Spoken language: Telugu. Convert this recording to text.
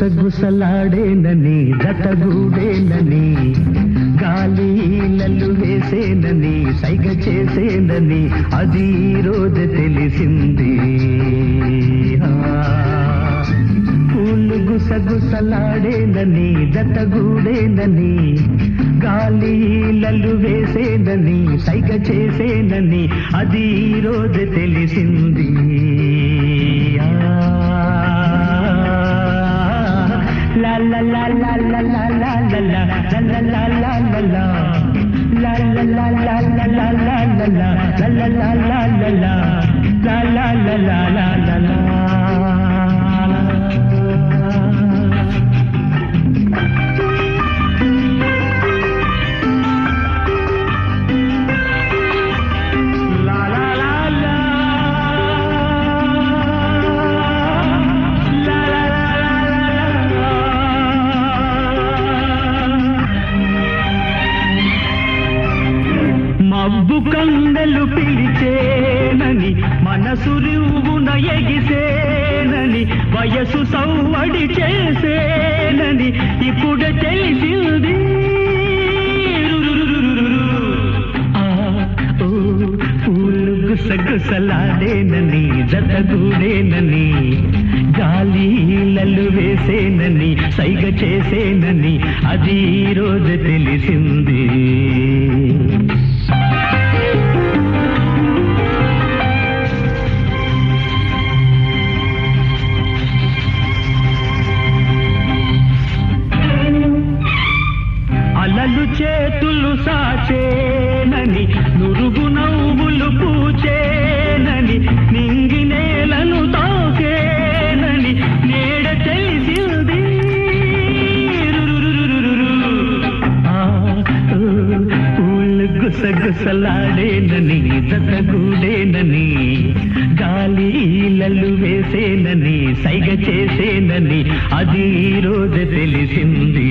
గుసగుసలాడేనని జతగూడేనని గాలిలలు వేసేనని సైగ చేసేనని అది రోజు తెలిసింది. పూలు గుసగుసలాడేనని జతగూడేనని గాలిలలు వేసేనని సైగ చేసేనని అది రోజు తెలిసింది. la la la la la కందలు పిలిచేనని మనసు రివ్వున ఎగిసేనని వయసు సౌవడి చేసేనని ఇప్పుడు తెలిసింది. ఓ, గుసగుసలాడేనని జతగూడేనని గాలిలలు వేసేనని సైగ చేసేనని అది రోజు తెలిసింది. సాచేనని నురుగు నవ్వులు పూచేనని నింగి నేలను తాకేనని నేడ తెలిసింది ఆ, ఓ, పూలు గుసగుసలాడేనని జతగూడేనని గాలిలలు వేసేనని సైగ చేసేనని అది ఈ రోజు తెలిసింది.